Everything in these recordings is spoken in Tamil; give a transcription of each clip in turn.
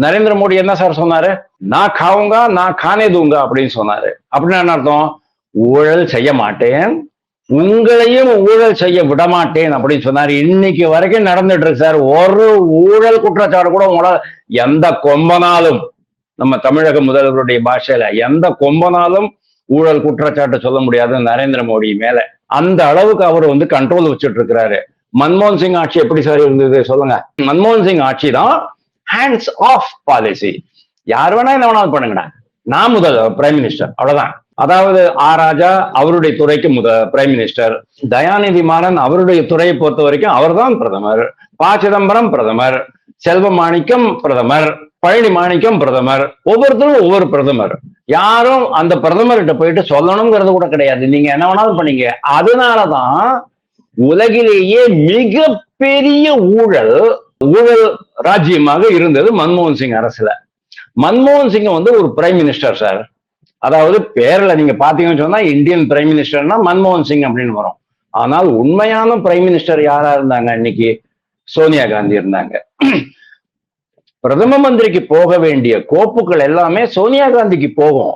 நரேந்திர மோடி என்ன சார் சொன்னாரு? நான் காவுங்க நான் காணே தூங்க அப்படின்னு சொன்னாரு. அப்படின்னா என்ன அர்த்தம்? ஊழல் செய்ய மாட்டேன். உங்களையும் ஊழல் செய்ய விட மாட்டேன் அப்படின்னு சொன்னாரு. இன்னைக்கு வரைக்கும் நடந்துட்டு இருக்கு சார். ஒரு ஊழல் குற்றச்சாட்டு கூட உங்களால் எந்த கொம்பனாலும் நம்ம தமிழக முதல்வருடைய பாஷையில எந்த கொம்பனாலும் ஊழல் குற்றச்சாட்டு சொல்ல முடியாது நரேந்திர மோடி மேல. அந்த அளவுக்கு அவர் வந்து கண்ட்ரோல் வச்சுட்டு இருக்கிறாரு. மன்மோகன் சிங் ஆட்சி எப்படி சார் இருந்தது சொல்லுங்க. மன்மோகன் சிங் ஆட்சி தான் ஹேண்ட்ஸ் ஆஃப் பாலிசி யார் வேணா என்ன வேணாலும் பண்ணுங்கண்ணா. நான் முதல் பிரைம் மினிஸ்டர் அவ்வளவுதான். அதாவது ஆ ராஜா அவருடைய துறைக்கு முத பிரைம் மினிஸ்டர் தயாநிதி மாறன் அவருடைய துறையை பொறுத்த வரைக்கும் அவர்தான் பிரதமர். ப சிதம்பரம் பிரதமர். செல்வ மாணிக்கம் பிரதமர். பழனி மாணிக்கம் பிரதமர். ஒவ்வொருத்தரும் ஒவ்வொரு பிரதமர். யாரும் அந்த பிரதமர்கிட்ட போயிட்டு சொல்லணுங்கிறது கூட கிடையாது. நீங்க என்ன வேணாலும் பண்ணீங்க. அதனாலதான் உலகிலேயே மிகப்பெரிய ஊழல் ஊழல் ராஜ்யமாக இருந்தது மன்மோகன் சிங் அரசுல. மன்மோகன் சிங் வந்து ஒரு பிரைம் மினிஸ்டர் சார் அதாவது பேர்ல நீங்க பாத்தீங்கன்னு சொன்னா இந்தியன் பிரைம் மினிஸ்டர்னா மன்மோகன் சிங் அப்படின்னு வரும். ஆனால் உண்மையான பிரைம் மினிஸ்டர் யாரா இருந்தாங்க? இன்னைக்கு சோனியா காந்தி இருந்தாங்க. பிரதம மந்திரிக்கு போக வேண்டிய கோப்புகள் எல்லாமே சோனியா காந்திக்கு போகும்.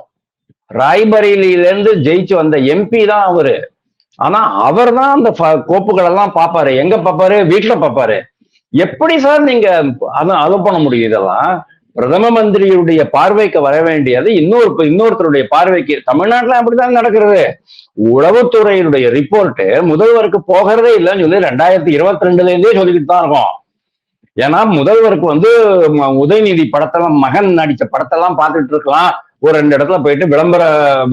ராய்பரேலியில இருந்து ஜெயிச்சு வந்த எம்பி தான் அவரு. ஆனா அவர் தான் அந்த கோப்புகள் எல்லாம் பாப்பாரு எங்க பாப்பாரு வீட்டுல பாப்பாரு எப்படி சார் நீங்க அதான் அலோ பண்ண முடியும் இதெல்லாம்? பிரதம மந்திரியுடைய பார்வைக்கு வர வேண்டியது இன்னொரு இன்னொருத்தருடைய பார்வைக்கு. தமிழ்நாட்டில் அப்படிதான் நடக்கிறது? உளவுத்துறையினுடைய ரிப்போர்ட் முதல்வருக்கு போகிறதே இல்லைன்னு சொல்லி ரெண்டாயிரத்தி இருபத்தி ரெண்டுல இருந்தே சொல்லிக்கிட்டு தான் இருக்கும். ஏன்னா முதல்வருக்கு வந்து உதயநிதி படத்தெல்லாம் மகன் நடித்த படத்தெல்லாம் பார்த்துட்டு இருக்கலாம். ஒரு ரெண்டு இடத்துல போயிட்டு விளம்பர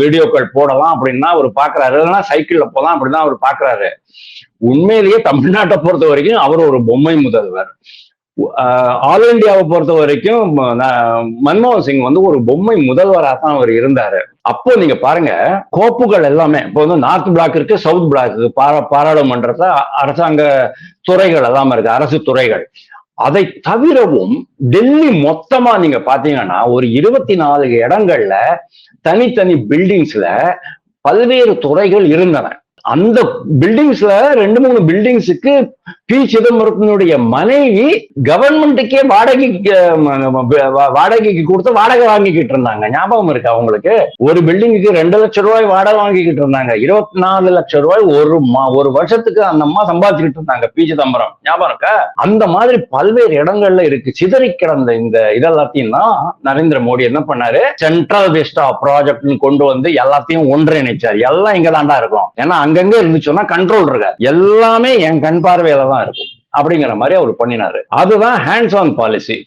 வீடியோக்கள் போடலாம் அப்படின்னா அவர் பாக்குறாரு. இல்லைன்னா சைக்கிள்ல போலாம் அப்படின்னா அவர் பாக்குறாரு. உண்மையிலேயே தமிழ்நாட்டை பொறுத்த வரைக்கும் அவர் ஒரு பொம்மை முதல்வர். ஆல் இந்தியாவை பொறுத்த வரைக்கும் மன்மோகன் சிங் வந்து ஒரு பொம்மை முதல்வராக தான் அவர் இருந்தாரு. அப்போ நீங்க பாருங்க கோப்புகள் எல்லாமே இப்போ வந்து நார்த் பிளாக் இருக்கு சவுத் பிளாக் இருக்கு பாரா அரசாங்க துறைகள் எல்லாமே இருக்கு அரசு துறைகள். அதை தவிரவும் டெல்லி மொத்தமா நீங்க பாத்தீங்கன்னா ஒரு இருபத்தி நாலு இடங்கள்ல தனித்தனி பில்டிங்ஸ்ல பல்வேறு துறைகள் இருந்தன. அந்த பில்டிங்ஸ்ல ரெண்டு மூணு பில்டிங்ஸுக்கு பி. சிதம்பரத்தினுடைய மனைவி கவர்மெண்ட்டுக்கே வாடகைக்கு வாடகைக்கு கொடுத்து வாடகை வாங்கிக்கிட்டு இருந்தாங்க. ஞாபகம் இருக்கு அவங்களுக்கு ஒரு பில்டிங்குக்கு ரெண்டு லட்சம் ரூபாய் வாடகை வாங்கிக்கிட்டு இருந்தாங்க. இருபத்தி நாலு லட்சம் ரூபாய் ஒரு ஒரு வருஷத்துக்கு அந்த அம்மா சம்பாதிச்சுக்கிட்டு இருந்தாங்க பி. சிதம்பரம். ஞாபகம் இருக்கா? அந்த மாதிரி பல்வேறு இடங்கள்ல இருக்கு. சிதறி கிடந்த இந்த இதெல்லாத்தையும் தான் நரேந்திர மோடி என்ன பண்ணாரு? சென்ட்ரல் விஸ்டா ப்ராஜெக்ட்னு கொண்டு வந்து எல்லாத்தையும் ஒன்றிணைச்சார். எல்லாம் இங்க தாண்டா இருக்கும். ஏன்னா அங்கங்க இருந்துச்சுன்னா கண்ட்ரோல் இருக்காது. எல்லாமே என் கண் பார்வை தான் இருக்கும். அப்படிங்கிற மாதிரி அவர் பண்ணினாரு. அதுதான் ஹேண்ட்ஸ் ஆன் பாலிசி